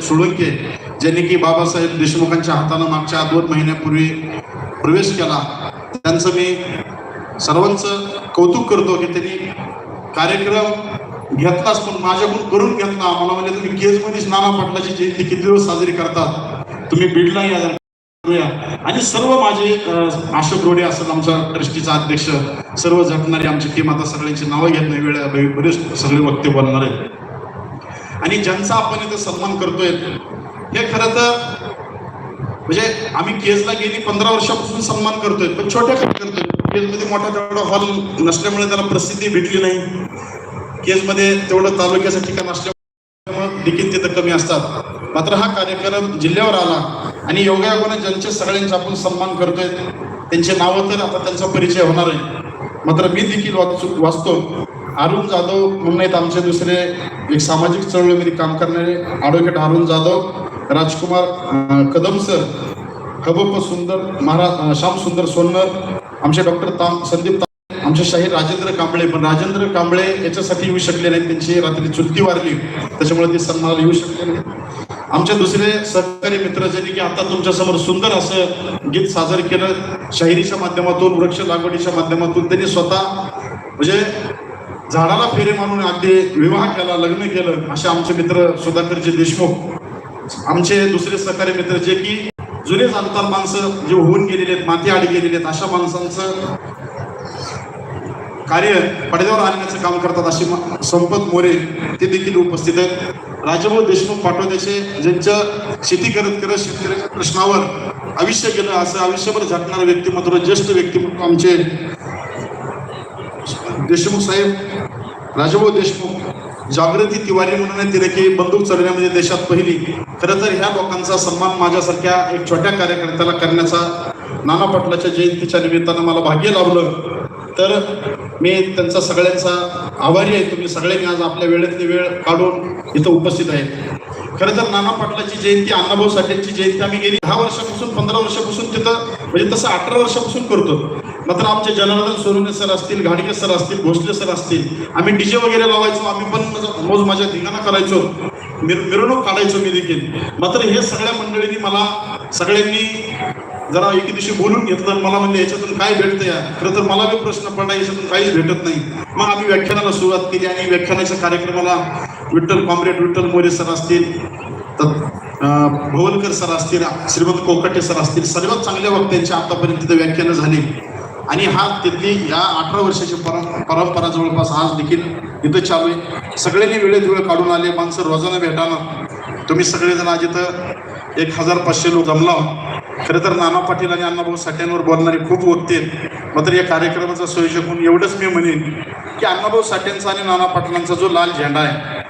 सोळंके ज्यांनी की बाबासाहेब देशमुखांच्या हातानं मागच्या दोन महिन्यापूर्वी प्रवेश केला. त्यांचं मी सर्वांचं कौतुक करतो की त्यांनी कार्यक्रम घेतलाच पण माझ्याकडून करून घेतला. मला म्हणजे तुम्ही केजमध्येच नाना पाटलाची जयंती किती दिवस साजरी करतात? तुम्ही बीडला या करूया. आणि सर्व माझे अं, अशोक रोडे असेल आमचा ट्रस्टीचा अध्यक्ष सर्व झटणारे आमची टीम आता सगळ्यांची नावं घेत नाही वेळ बरेच सगळे वक्ते बोलणार आहेत. आणि ज्यांचा आपण इथं सन्मान करतोय हे खरं तर म्हणजे आम्ही केजला गेली पंधरा वर्षापासून सन्मान करतोय पण छोट्या काय करतोय. केजमध्ये मोठा तेवढा हॉल नसल्यामुळे त्याला प्रसिद्धी भेटली नाही. केजमध्ये तेवढं तालुक्याचं ठिकाण असल्यामुळे देखील तिथं कमी असतात. मात्र हा कार्यक्रम जिल्ह्यावर आला आणि योगायोगाने ज्यांचे सगळ्यांचे आपण सन्मान करतोय त्यांचे नावं तर आता त्यांचा परिचय होणार आहे. मात्र मी देखील वाचू वाचतो. अरुण जाधव म्हणून आमचे दुसरे एक सामाजिक चळवळीमध्ये काम करणारे ॲडव्होकेट अरुण जाधव राजकुमार कदम सर हबप सुंदर महाराज श्याम सुंदर सोनर आमचे डॉक्टर ताम संदीप ताम आमचे शाहीर राजेंद्र कांबळे. पण राजेंद्र कांबळे याच्यासाठी येऊ शकले नाहीत. त्यांची रात्री चुलती वारली त्याच्यामुळे ते सन्मानाला येऊ शकले नाही आमचे दुसरे सहकारी मित्र ज्यांनी की आता तुमच्यासमोर सुंदर असं गीत सादर केलं शाहिरीच्या माध्यमातून वृक्ष लागवडीच्या माध्यमातून त्यांनी स्वतः म्हणजे झाडाला फेरे मारून अगदी विवाह केला लग्न केलं असे आमचे मित्र सुधाकरजी देशमुख आमचे दुसरे सहकारी मित्र जे की जुने जाणकार माणसं जे होऊन गेलेले आहेत माती आडी गेलेले आहेत अशा माणसांचं कार्य पडद्यावर आणण्याचं काम करतात अशी संपत मोरे ते देखील उपस्थित आहेत. राजभाऊ देशमुख पाटोदेशे ज्यांचं शेती करत करत शेतकऱ्याच्या प्रश्नावर आयुष्य गेलं असं आयुष्यभर झटणारं व्यक्तिमत्व ज्येष्ठ व्यक्तिमत्व आमचे देशमुख साहेब राजभाऊ देशमुख जागृती तिवारी म्हणून आहे की बंदूक चढवण्यामध्ये देशात पहिली. खरं तर ह्या लोकांचा सन्मान माझ्यासारख्या एक छोट्या कार्यकर्त्याला करण्याचा नाना पाटलाच्या जयंतीच्या निमित्तानं मला भाग्य लावलं तर मी त्यांचा सगळ्यांचा आभारी आहे. तुम्ही सगळ्यांनी आज आपल्या वेळेतली वेळ काढून इथं उपस्थित आहे. खरं तर नाना पाटलाची जयंती अण्णाभाऊ साठेंची जयंती आम्ही गेली दहा वर्षापासून पंधरा वर्षापासून तिथं म्हणजे तसं अठरा वर्षापासून करतो. मात्र आमचे जनार्दन सोरुने सर असतील घाडगे सर असतील भोसले सर असतील आम्ही डीजे वगैरे लावायचो आम्ही पण मोज माझ्या धिंगाणा करायचो. मिर मिरवणूक काढायचो मी देखील. मात्र हे सगळ्या मंडळींनी मला सगळ्यांनी जरा एके दिवशी बोलून घेतलं आणि मला म्हणजे याच्यातून काय भेटतं या खरं तर मला बी प्रश्न पडला याच्यातून काहीच भेटत नाही. मग आम्ही व्याख्यानाला सुरुवात केली आणि व्याख्यानाच्या कार्यक्रमाला विठ्ठल कॉम्रेड विठ्ठल मोरे सर असतील तर भवनकर सर असतील श्रीमंत कोकटे सर असतील सर्वात चांगल्या वक्त्यांची आतापर्यंत तिथे व्याख्यानं झाली. आणि हा तिथली या अठरा वर्षाची परं परंपरा जवळपास आज देखील इथं चालू आहे. सगळ्यांनी वेळेत वेळ काढून आले. माणसं रोजानं भेटाना. तुम्ही सगळेजण आज इथं एक हजार पाचशे लोक जमला खरं तर नाना पाटील आणि अण्णाभाऊ साठ्यांवर बोलणारे खूप वक्ते आहेत मात्र या कार्यक्रमाचा संयोजक म्हणून एवढंच मी म्हणेन की अण्णाभाऊ साठ्यांचा आणि नाना पाटलांचा जो लाल झेंडा आहे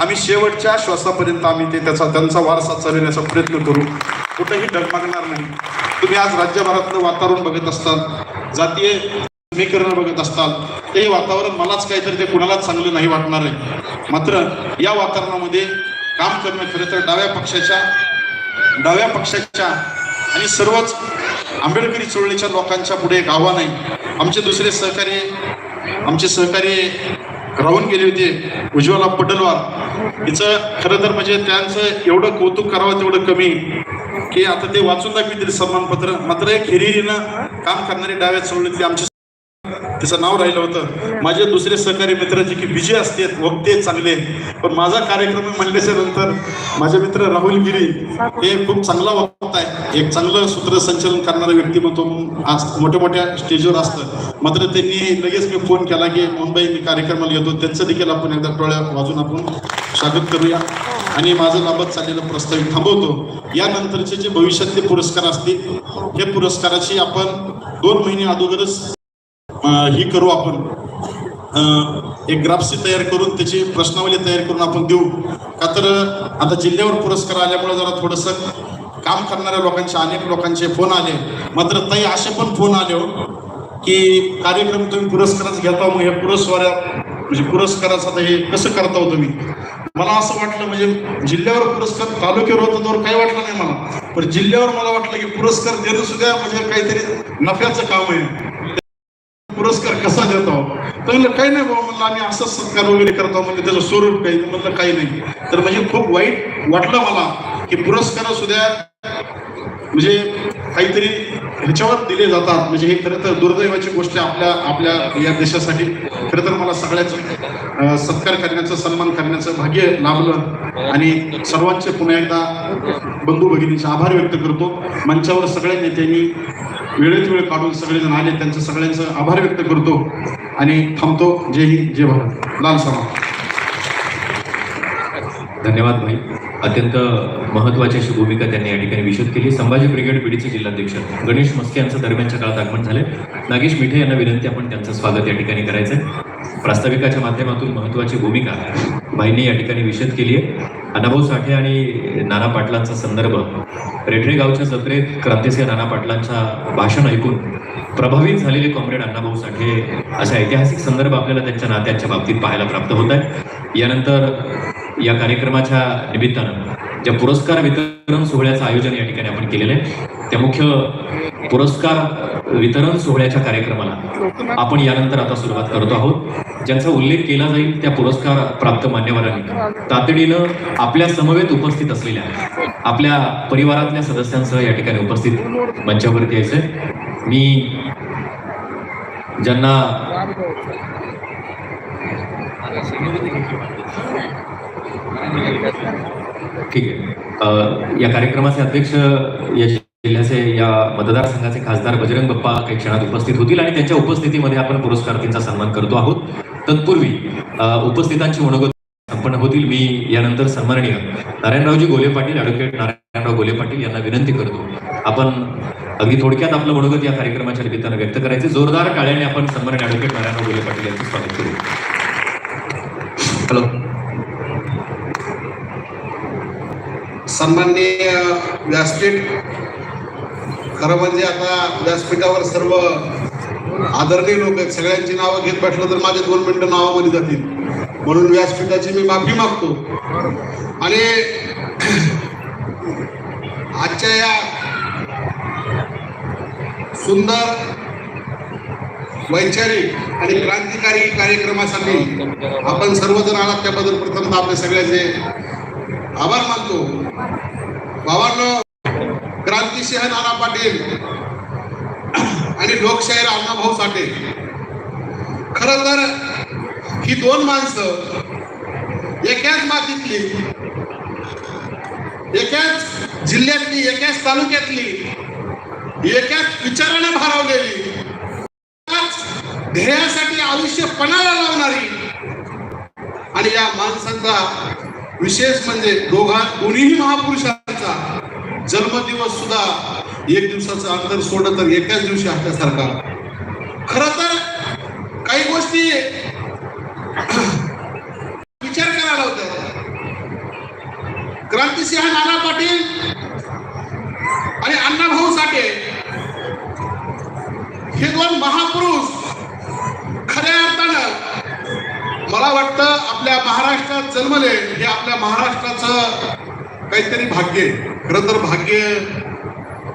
आम्ही शेवटच्या श्वासापर्यंत आम्ही ते त्याचा त्यांचा वारसा चालवण्याचा प्रयत्न करू. कुठंही डगमगणार नाही. तुम्ही आज राज्यभरातलं वातावरण बघत असताल जातीय समीकरण बघत असताल ते वातावरण मलाच काहीतरी ते कुणालाच चांगलं नाही वाटणार आहे. मात्र या वातावरणामध्ये काम करणं खरं तर डाव्या पक्षाच्या डाव्या पक्षाच्या आणि सर्वच आंबेडकरी चळवळीच्या लोकांच्या पुढे एक आव्हान आहे. आमचे दुसरे सहकारी आमचे सहकारी राहून गेले होते उज्ज्वला पटलवार हिचं खरं तर म्हणजे त्यांचं एवढं कौतुक करावं तेवढं कमी. की आता ते वाचून दाखवितील सन्मानपत्र. मात्र एक हिरिरीनं काम करणारे डाव्या चळवळीतले आमचे तिचं नाव राहिलं होतं. माझे दुसरे सहकारी मित्र जे की विजय असते वक्ते चांगले. पण माझा कार्यक्रम म्हणल्याच्या नंतर माझे मित्र राहुल गिरी हे खूप चांगला वक्त आहे. एक चांगलं सूत्रसंचलन करणारं व्यक्तिमत्व आज मोठ्या मोठ्या स्टेजवर असतं. मात्र त्यांनी लगेच मी फोन केला की मुंबई मी कार्यक्रमाला येतो. त्यांचं देखील आपण एकदा डोळ्या वाजून आपण स्वागत करूया. आणि माझं लाभत चाललेलं प्रस्तावित थांबवतो. यानंतरचे जे भविष्यातले पुरस्कार असतील हे पुरस्काराची आपण दोन महिने अगोदरच ही करू आपण. एक ग्राफसी तयार करून त्याची प्रश्नावली तयार करून आपण देऊ. का तर आता जिल्ह्यावर पुरस्कार आल्यामुळे जरा थोडंसं काम करणाऱ्या लोकांचे अनेक लोकांचे फोन आले. मात्र ताई असे पण फोन आले हो की कार्यक्रम तुम्ही पुरस्कारच घेता मग हे पुरस्कार म्हणजे पुरस्काराचं आता हे कसं करता हो तुम्ही? मला असं वाटलं म्हणजे जिल्ह्यावर पुरस्कार तालुक्यावर होता तर काही वाटलं नाही मला. पण जिल्ह्यावर मला वाटलं की पुरस्कार देणं सुद्धा म्हणजे काहीतरी नफ्याचं काम आहे. पुरस्कार कसा देतो हो? तर म्हणलं काही नाही बाबा म्हणलं आम्ही असं सत्कार वगैरे करतो म्हणजे त्याचं स्वरूप काही म्हणलं काही नाही. तर म्हणजे खूप वाईट वाटलं मला की पुरस्कार सुद्धा म्हणजे काहीतरी ह्याच्यावर दिले जातात. म्हणजे हे खरं तर दुर्दैवाची गोष्ट आपल्या आपल्या या देशासाठी. खरं तर मला सगळ्याच सत्कार करण्याचं सन्मान करण्याचं भाग्य लाभलं. आणि सर्वांचे पुन्हा एकदा बंधू भगिनीचे आभार व्यक्त करतो. मंचावर सगळ्या नेत्यांनी वेळेत वेळ काढून सगळेजण आले. त्यांचं सगळ्यांचं आभार व्यक्त करतो. आणि थांबतो. जय हिंद जय भारत. लाल समाज धन्यवाद भाई. अत्यंत महत्वाची अशी भूमिका त्यांनी या ठिकाणी विशद केली. संभाजी ब्रिगेड पिढीचे जिल्हाध्यक्ष गणेश मस्के यांचं दरम्यानच्या काळात आगमन झाले नागेश मिठे यांना विनंती आपण त्यांचं स्वागत या ठिकाणी करायचंय. प्रास्ताविकाच्या माध्यमातून महत्वाची भूमिका भाईंनी या ठिकाणी विशद केली आहे. अण्णाभाऊ साठे आणि नाना पाटलांचा संदर्भ रेठरे गावच्या जत्रेत क्रांतिसिंह नाना पाटलांच्या भाषण ऐकून प्रभावित झालेले कॉम्रेड अण्णाभाऊ साठे अशा ऐतिहासिक संदर्भ आपल्याला त्यांच्या नात्यांच्या बाबतीत पाहायला प्राप्त होत आहे यानंतर या कार्यक्रमाच्या निमित्तानं ज्या पुरस्कार वितरण सोहळ्याचं आयोजन या ठिकाणी आपण केलेलं आहे त्या मुख्य पुरस्कार वितरण सोहळ्याच्या कार्यक्रमाला आपण यानंतर आता सुरुवात करतो आहोत. ज्यांचा उल्लेख केला जाईल त्या पुरस्कार प्राप्त मान्यवरांनी तातडीनं आपल्या समवेत उपस्थित असलेल्या आपल्या परिवारातल्या सदस्यांसह या ठिकाणी उपस्थित मंचावरती यायचंय मी ज्यांना ठीक आहे या कार्यक्रमाचे अध्यक्ष या जिल्ह्याचे या मतदारसंघाचे खासदार बजरंग बाप्पा काही क्षणात उपस्थित होतील आणि त्यांच्या उपस्थितीमध्ये आपण पुरस्कारार्थींचा सन्मान करतो आहोत. तत्पूर्वी उपस्थितांची मनोगत संपन्न होतील. मी यानंतर सन्माननीय नारायणरावजी गोले पाटील ॲडव्होकेट नारायणराव गोले पाटील यांना विनंती करतो. आपण अगदी थोडक्यात आपलं मनोगत या कार्यक्रमाच्या निमित्तानं व्यक्त करायचे. जोरदार टाळ्याने आपण सन्माननीय ॲडव्होकेट नारायणराव गोले पाटील यांचं स्वागत करू. हॅलो. सन्माननीय व्यासपीठ खरं म्हणजे आता व्यासपीठावर सर्व आदरणीय लोक आहेत. सगळ्यांची नावं घेत बसलं तर माझे दोन मिनिटं नावामध्ये जातील. म्हणून व्यासपीठाची मी माफी मागतो. आणि आजच्या या सुंदर वैचारिक आणि क्रांतिकारी कार्यक्रमासाठी आपण सर्वजण आलात त्याबद्दल प्रथम आपले सगळ्याचे आभार मानतो. बाबांनो क्रांतिसिंह नाना पाटील आणि लोकशाहीर अण्णाभाऊ साठे. खर तर ही दोन माणसं एकाच मातीतली एकाच जिल्ह्यातली एकाच तालुक्यातली एकाच विचाराने भारावलेली ध्येयासाठी आयुष्य पणाला लावणारी. आणि या माणसाचा विशेष म्हणजे दोघा दोन्ही महापुरुषांचा जन्मदिवस सुद्धा एक दिवसाचं अंतर सोडलं तर एकाच दिवशी असल्यासारखा खर तर काही गोष्टी विचार करायला होत क्रांतिसिंह नाना पाटील आणि अण्णाभाऊ साठे हे दोन महापुरुष खऱ्या अर्थानं मला वाटतं आपल्या महाराष्ट्रात जन्मले हे आपल्या महाराष्ट्राचं काहीतरी भाग्य आहे. खरं तर भाग्य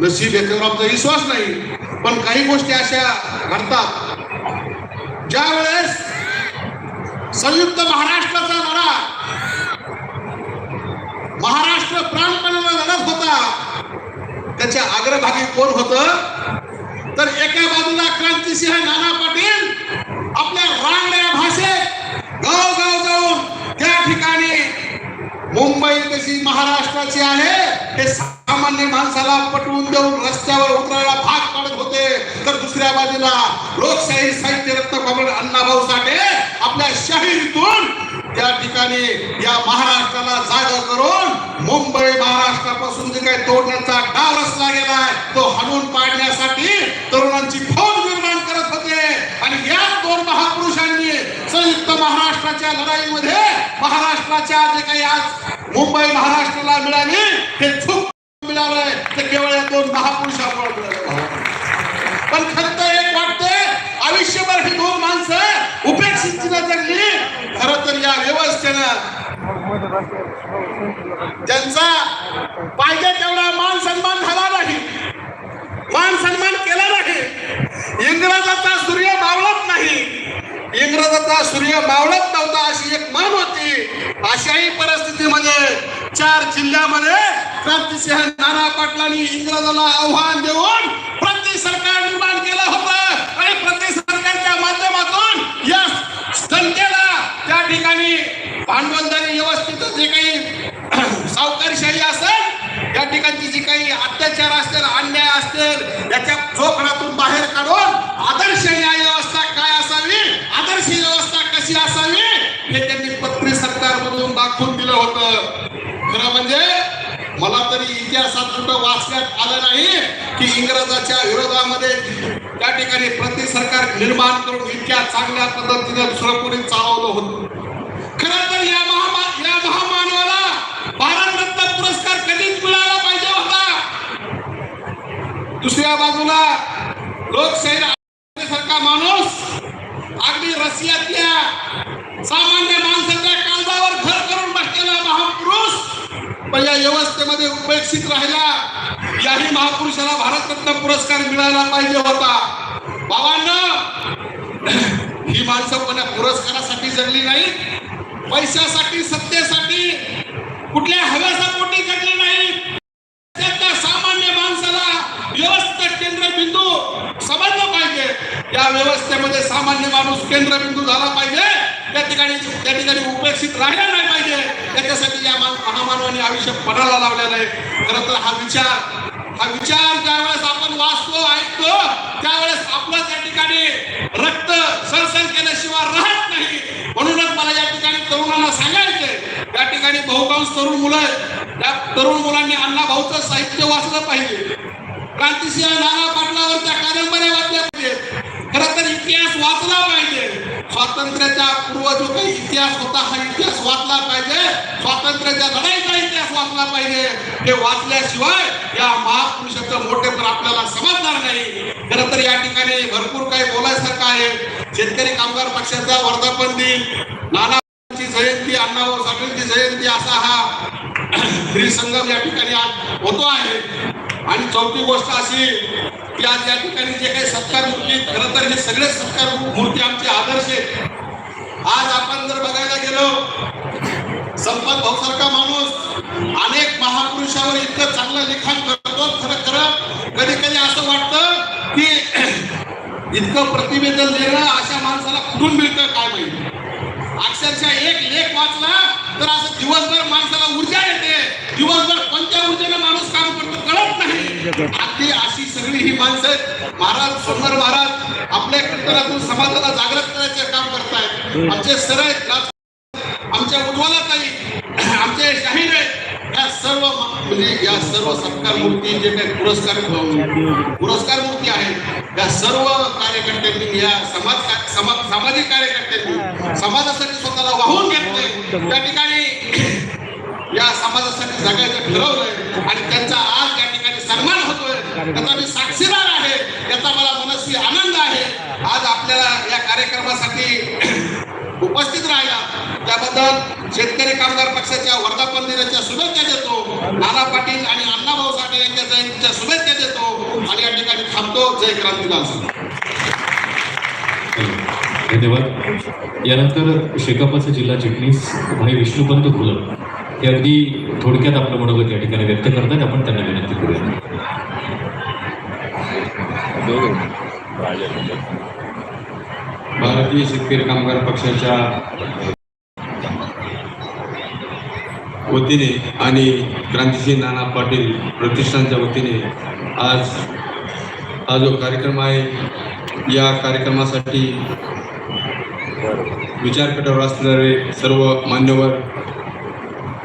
नशीब याच्यावर आमचा विश्वास नाही. पण काही गोष्टी अशा घडतात. ज्या वेळेस संयुक्त महाराष्ट्राचा लढा महाराष्ट्र प्राणपणाला लढत होता त्याच्या अग्रभागी कोण होत? तर एका बाजूला क्रांतिसिंह नाना पाटील आपल्या रांगड्या भाषेत गाव गाव जाऊन त्या ठिकाणी मुंबई कशी महाराष्ट्राची आहे. हे सामान्य माणसाला पटवून देऊन रस्त्यावर उतरायला भाग पाडत होते. तर दुसऱ्या बाजूला लोकशाही साहित्य रत्न कॉम्रेड अण्णाभाऊ साठे आपल्या शाहीतून त्या ठिकाणी या महाराष्ट्राला जागा करून मुंबई महाराष्ट्रापासून जे काही तोडण्याचा डाव रचला गेलाय तो हाणून पाडण्यासाठी तरुणांची फौज निर्माण करत होते आणि या दोन महापुरुषांनी संयुक्त महाराष्ट्राच्या लढाईमध्ये महाराष्ट्राच्या जे काही आज मुंबई महाराष्ट्राला मिळाली ते चूक मिळालंय ते केवळ या दोन महापुरुषांमुळे मिळालं पण खरं तर एक वाटतंय आयुष्यभर ही दोन माणसं उपेक्षित जगली खरं तर या व्यवस्थेनं त्यांचा पाहिजे तेवढा मान सन्मान झाला नाही मान सन्मान केला नाही इंग्रजाचा सूर्य मावळत नाही इंग्रजाचा सूर्य मावळत नव्हता अशी एक मान होती. अशाही परिस्थितीमध्ये चार जिल्ह्यामध्ये क्रांतिसिंह नाना पाटलांनी इंग्रजाला आव्हान देऊन प्रति सरकार निर्माण केलं होतं. आणि प्रति सरकारच्या माध्यमातून या जनतेला त्या ठिकाणी भांडवलदारी व्यवस्थित जे काही सावकारशाही असेल या ठिकाणची जी काही अत्याचार असतील अन्याय असतील याच्या चोखडातून बाहेर काढून आदर्श न्याय व्यवस्था काय असावी आदर्श व्यवस्था कशी असावी हे त्यांनी पत्री सरकारमधून दाखवून दिलं होतं खरं म्हणजे मला तरी इतिहासात कुठं वाचण्यात आलं नाही की इंग्रजाच्या विरोधामध्ये त्या ठिकाणी प्रति सरकार निर्माण करून इतक्या चांगल्या पद्धतीने सुरपुरीत चालवलं होतं. खर तर या महामा या महामानवाला भारतरत्न पुरस्कार कधीच मिळाला पाहिजे होता. दुसऱ्या बाजूला लोकशाही सारखा माणूस अगदी रशियातल्या सामान्य माणसाच्या काळजावर घर करून बसलेला महापुरुष पण या व्यवस्थेमध्ये उपेक्षित राहिला याही महापुरुषाला भारतरत्न पुरस्कार मिळाला पाहिजे होता. बाबांना ही माणसं कोणा पुरस्कारासाठी जगली नाही पैशासाठी सत्तेसाठी कुठल्या हव्यासापोटी जगली नाही. सामान्य माणसाला व्यवस्थित केंद्रबिंदू समजलं पाहिजे. या व्यवस्थेमध्ये सामान्य माणूस केंद्रबिंदू झाला पाहिजे. त्या ठिकाणी त्या ठिकाणी उपेक्षित राहिला नाही. त्याच्यासाठी या मान- महामानवाने आयुष्य पणाला लावलेलं आहे. खरं तर हा विचार हा विचार ज्यावेळेस आपण वाचतो ऐकतो त्यावेळेस आपलं त्या ठिकाणी रक्त सरसन केल्याशिवाय राहत नाही. म्हणूनच मला या ठिकाणी तरुणांना सांगायचंय या ठिकाणी बहुतांश तरुण मुलं त्या तरुण मुलांनी अण्णा भाऊचं साहित्य वाचलं पाहिजे. क्रांतिसिंह नाना पाटलावरच्या कादंबऱ्या वाचल्या पाहिजेत. खरं तर इतिहास वाचला पाहिजे. स्वातंत्र्याच्या पूर्व जो काही इतिहास होता हा इतिहास वाचला पाहिजे. स्वातंत्र्याच्या लढाईचा इतिहास वाचला पाहिजे. ते वाचल्याशिवाय या महापुरुषाचं तर आपल्याला समजणार नाही. खरं तर या ठिकाणी भरपूर काही बोलायसारखं आहे. शेतकरी कामगार पक्षाचा वर्धापन दिन नाना जयंती अण्णाभाऊ साठेंची जयंती असा हा त्रिसंगम या ठिकाणी आज होतो आहे. आणि चौथी गोष्ट अशी की आज या ठिकाणी जे काही सत्कार मूर्ती खरं तर हे सगळे सत्कार मूर्ती आमचे आदर्श आहेत आज आपण जर बघायला गेलो संपत भाऊसारखा माणूस अनेक महापुरुषावर इतकं चांगलं लिखाण करतो. खरं खरं कधी कधी असं वाटतं की इतकं प्रतिवेदन देणं अशा माणसाला कुठून मिळतं काय माहिती? अक्षरशः एक लेख वाचला तर असं दिवसभर माणसाला ऊर्जा येते. दिवसभर कोणत्या ऊर्जेने माणूस काम करतो कळत नाही. अगदी अशी सगळी ही माणसं महाराज सोमवार महाराज आपल्या कीर्तनातून समाजाला जागृत करायचे काम करतायत. आमचे सर आहेत आमच्या उज्ज्वला ताई आमचे शाहीर आहेत. या सर्व म्हणजे या सर्व सत्कार मूर्ती जे काही पुरस्कार पुरस्कार मूर्ती आहेत या सर्व कार्यकर्त्यांनी या समाज समाज सामाजिक कार्यकर्त्यांनी समाजासाठी स्वतःला वाहून घेतले त्या ठिकाणी या समाजासाठी जगायचं ठरवलंय आणि त्यांचा आज या ठिकाणी सन्मान होतोय. त्याचा मी साक्षीदार आहे. याचा मला मनस्वी आनंद आहे. आज आपल्याला या कार्यक्रमासाठी उपस्थित राहिला. त्याबद्दल शेतकरी कामगार पक्षाच्या वर्धापन दिनाच्या शुभेच्छा देतो. नाना पाटील आणि अण्णाभाऊ साठे यांच्या जयंतीच्या शुभेच्छा देतो. आणि या ठिकाणी थांबतो. जय क्रांतीलाल धन्यवाद. यानंतर शेकापचा जिल्हा चिटणीस भाई विष्णुपंत खुलम हे अगदी थोडक्यात आपलं मनोगत या ठिकाणी व्यक्त करतात. आपण त्यांना विनंती करूया. भारतीय शेतकरी कामगार पक्षाच्या वतीने आणि क्रांतिसिंह नाना पाटील प्रतिष्ठानच्या वतीने आज हा जो कार्यक्रम आहे या कार्यक्रमासाठी विचारपीठावर असणारे सर्व मान्यवर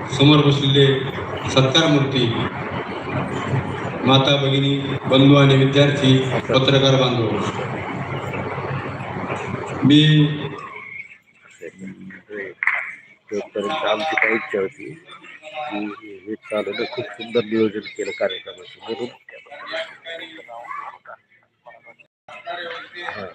समोर बसलेले सत्कार मूर्ती माता भगिनी बंधू आणि विद्यार्थी पत्रकार बांधव. मी इच्छा होती की हे चालवलं खूप सुंदर नियोजन केलं कार्यक्रमाचं म्हणून हा.